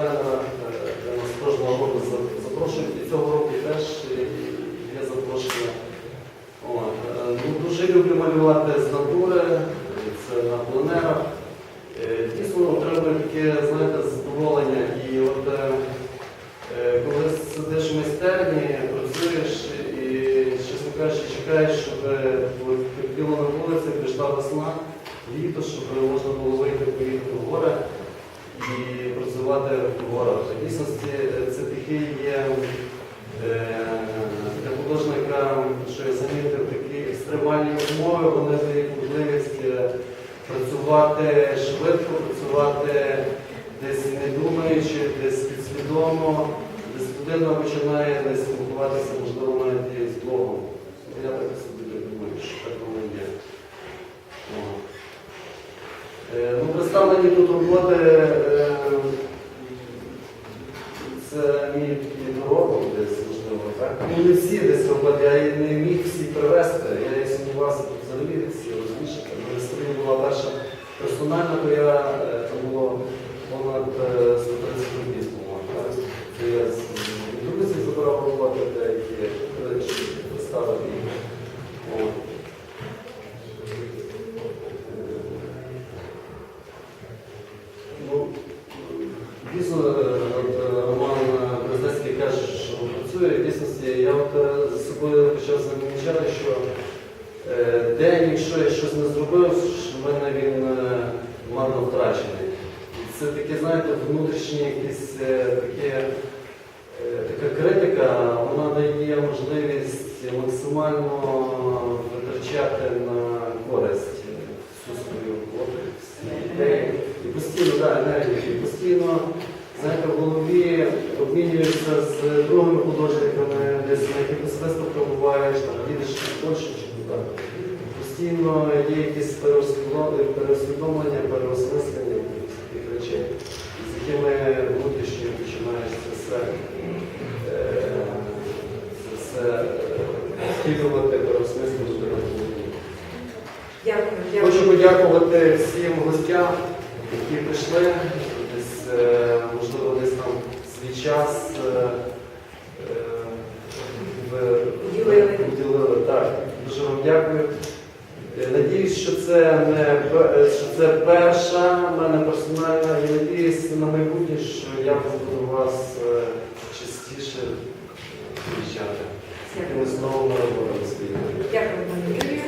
е, для нас кожного року запрошують. І цього року теж є запрошення. Е, Ну, дуже люблю малювати з натури, це на пленерах. Е, Дійсно отримую таке, знаєте, задоволення. І от е, коли сидиш в майстерні, працюєш і, чесно кажучи, чекаєш, щоб е, на вулиці, прийшла весна, літо, щоб можна було вийти поїхати в гори і в горах. В дійсності е, це такі є е, для художника, що я замітив, такі екстремальні умови, вони дають можливість е, працювати швидко, працювати десь не думаючи, десь підсвідомо, десь людина починає десь спілкуватися, можливо, навіть з Богом. Я так собі думаю, що так воно є. Ну, представлені тут роботи, е, це мій такий десь, можливо, так? Не всі десь роботи, я не міг всі привезти. Я і сумнівався тут взагалі всі розміщити. Мене сторін була перша персональна, то я е, там було понад е, 130 робіт, по-моєму. Це я з друзів забирав роботи, деякі е, щоб їх. Ну, дійсно, працює. В дійсності я от за собою почав замічати, що е, день, якщо я щось не зробив, в мене він е, марно втрачений. Це таке, знаєте, внутрішні якісь е, таке, така критика, вона дає можливість максимально витрачати на користь всю свою роботу, всі ідеї. І постійно, да, енергію, і постійно, знаєте, обмінюєшся з другими художниками, десь на якихось виставках буваєш, там їдеш в Польщу чи куди. Постійно є якісь переосвідомлення, переосмислення таких речей, з якими внутрішньо починаєш це все, е, це все скидувати, переосмислювати. Дякую, дякую. Хочу подякувати всім гостям, які прийшли, десь, е, можливо, десь там свій час е, е, Уділили. уділили. Так, дуже вам дякую. Е, Надіюсь, що це не е, що це перша в мене персональна і надіюсь на майбутнє, що я буду вас е, частіше приїжджати. Дякую. Якимись новими роботами своїми. Дякую, пане Юрію.